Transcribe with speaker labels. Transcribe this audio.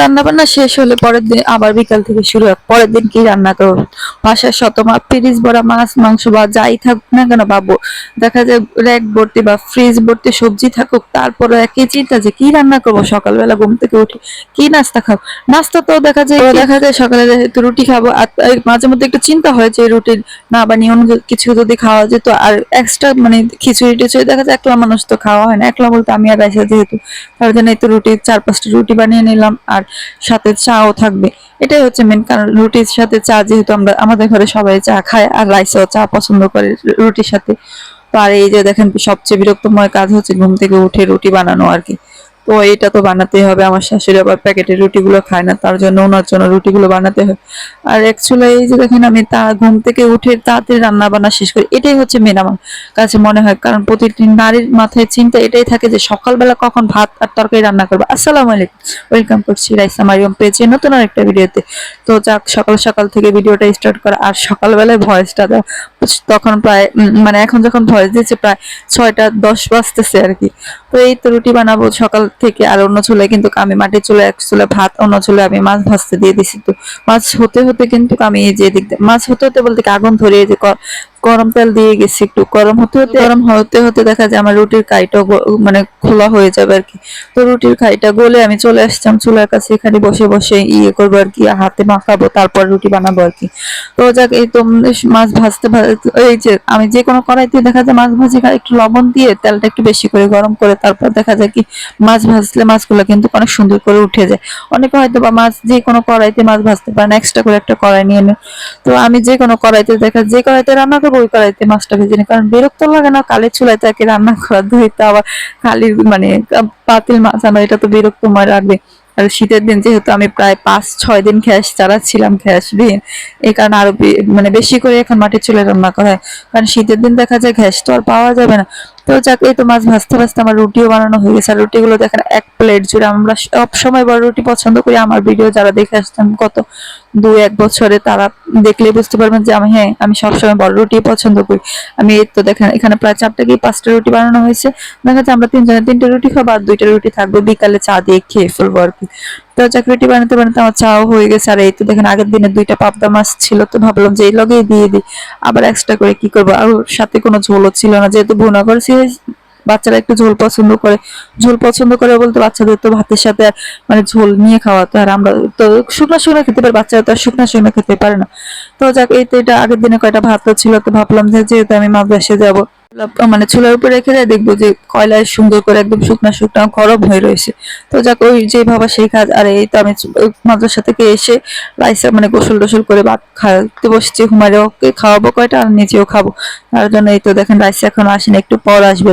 Speaker 1: রান্না বান্না শেষ হলে পরের দিন আবার বিকাল থেকে শুরু হয়। পরের দিন কি রান্না করব? বাসায় শতমা ফ্রিজ ভরা মাছ, মাংস বা যাই থাকুক না কেন বাবু দেখা যায় র্যাক ভর্তি বা ফ্রিজ ভর্তি সবজি থাকুক তারপরে একই চিন্তা যে কি রান্না করব? সকালবেলা ঘুম থেকে উঠে কি নাস্তা খাব? নাস্তা তো দেখা যায় দেখা যায় সকালে একটু রুটি খাব, আর মাঝে মধ্যে একটু চিন্তা হয় যে রুটি না বানিয়ে অন্য কিছু যদি খাওয়া যেত, আর এক্সট্রা মানে খিচুড়ি টিচুড়ি দেখা যায় একলা মানুষ তো খাওয়া হয় না। একলা বলতে আমি আর রাইসা যেহেতু, তার জন্য একটু রুটি চার পাঁচটা রুটি বানিয়ে নিলাম। আর সাথে চাও থাকবে। এটাই হচ্ছে মেন কারণ রুটির সাথে চা যেহেতু আমরা, আমাদের ঘরে সবাই চা খায় আর রাইসও চা পছন্দ করে রুটির সাথে। তো আর এই যে দেখেন সবচেয়ে বিরক্তময় কাজ হচ্ছে ঘুম থেকে উঠে রুটি বানানো আর কি। তো এটা তো বানাতেই হবে। আমার শাশুড়ি আবার প্যাকেটের রুটিগুলো খায় না, তার জন্য ওনার জন্য রুটিগুলো বানাতে হয়। আর অ্যাকচুয়ালি এই যে দেখেন আমি তা ঘুম থেকে উঠে তাড়াতাড়ি রান্না বান্না শেষ করি, এটাই হচ্ছে মেন আমার কাছে মনে হয়। কারণ প্রতিটি নারীর মাথায় চিন্তা এটাই থাকে যে সকালবেলা কখন ভাত আর তরকারি রান্না করব। আসসালামু আলাইকুম ওয়েলকাম করছি রাইসা মারিয়ম পেয়েছি নতুন আর একটা ভিডিওতে। তো যাক, সকাল সকাল থেকে ভিডিওটা স্টার্ট করা, আর সকালবেলায় ভয়েসটা দেওয়া, তখন প্রায় মানে এখন যখন ভয়েস দিচ্ছে প্রায় ছয়টা দশ বাজতেছে আর কি। তো এই তো রুটি বানাবো সকাল থেকে আর অন্য চুলে কিন্তু আমি মাটির চুলায়, এক চুলে ভাত, অন্য চুলে আমি মাছ ভাজতে দিয়ে দিছি। তো মাছ হতে হতে কিন্তু আমি যে দিক মাছ হতে হতে বলতে আগুন ধরিয়ে যে গরম তেল দিয়ে গেছি একটু। গরম হতে হতে গরম হতে হতে দেখা যায় আমার রুটির কাইটা মানে খোলা হয়ে যাবে আর কি। তো রুটির খাইটা গলে আমি চলে আসতাম চুলার কাছে এখানে বসে বসে ইয়ে করব আর কি হাতে মাখাবো তারপর রুটি বানাবো আর কি। তো যাক এই তো মাছ ভাজতে এই যে আমি যে কোনো কড়াইতে দেখা যায় মাছ ভাজি একটু লবণ দিয়ে তেলটা একটু বেশি করে গরম করে তারপর দেখা যায় কি মাছ ভাজলে মাছগুলো কিন্তু অনেক সুন্দর করে উঠে যায়। অনেকে হয়তো বা মাছ যে কোনো কড়াইতে মাছ ভাজতে পারেন এক্সট্রা করে একটা কড়াই নিয়ে নেন। তো আমি যে কোনো কড়াইতে দেখা যে কড়াইতে রান্না করব ওই কড়াইতে মাছটা ভেজে নিই। কারণ বিরক্ত লাগে না কালের চুলায় তাকে রান্না করা ধুইতে আবার খালি মানে পাতিল মাছ, আমার এটা তো বিরক্তময় লাগবে আর শীতের দিন যেহেতু আমি প্রায় পাঁচ, ছয় দিন গ্যাস চালাচ্ছিলাম গ্যাস দিন এই কারণে আরও মানে বেশি করে এখন মাটির চুলে রান্না করা হয়। কারণ শীতের দিন দেখা যায় গ্যাস তো আর পাওয়া যাবে না। তো যাক, এই তো মাছ ভাজতে ভাজতে আমার রুটিও বানানো হয়ে গেছে। আর রুটিগুলো দেখেন, এক প্লেট জুড়ে আমরা সব সময় বড় রুটি পছন্দ করি। আমার ভিডিও যারা দেখে আসতাম কত দুই এক বছরে তারা দেখলেই বুঝতে পারবেন যে আমি হ্যাঁ আমি সবসময় বড় রুটি পছন্দ করি। আমি এই তো দেখেন, এখানে প্রায় চারটা কি পাঁচটা রুটি বানানো হয়েছে। দেখা যাচ্ছে আমরা তিনজনে তিনটে রুটি খাব আর দুইটা রুটি থাকবে বিকালে চা দিয়ে খেয়ে ফেলব আর কি। তো রুটি বানাতে বানাতে আমার চাও হয়ে গেছে আর এই তো দেখেন, আগের দিনে দুইটা পাবদা মাছ ছিল তো ভাবলাম যে এই লগেই দিয়ে দিই। আবার এক্সট্রা করে কি করব? আর সাথে কোনো ঝোলও ছিল না, যেহেতু ভুনা করেছি বাচ্চারা একটু ঝোল পছন্দ করে। ঝোল পছন্দ করে বলতে বাচ্চাদের তো ভাতের সাথে মানে ঝোল নিয়ে খাওয়াতে আর আমরা তো শুকনো শুকনো খেতে পারি, বাচ্চারা তো আর শুকনো শুকনো খেতে পারে না। তো যাক, এই তো এটা আগের দিনে কয়টা ভাত ছিল তো ভাবলাম যে যেহেতু আমি মাছ ভেসে যাব মানে চুলার উপরে রেখে দেয়, দেখব যে কয়লায় সুন্দর করে একদম শুকনো শুকনো গরম হয়ে রয়েছে। তো যাক, ওই যে ভাবা সেই কাজ, আর এই তো আমি মাদ্রাসা থেকে এসে রাইসা মানে গোসল টোসল করে ভাত খাইতে বসছি হুমারে ওকে খাওয়াবো কয়টা, আর নিজেও খাব। তার জন্য এই তো দেখেন, রাইসা এখন আসেনি, একটু পর আসবে।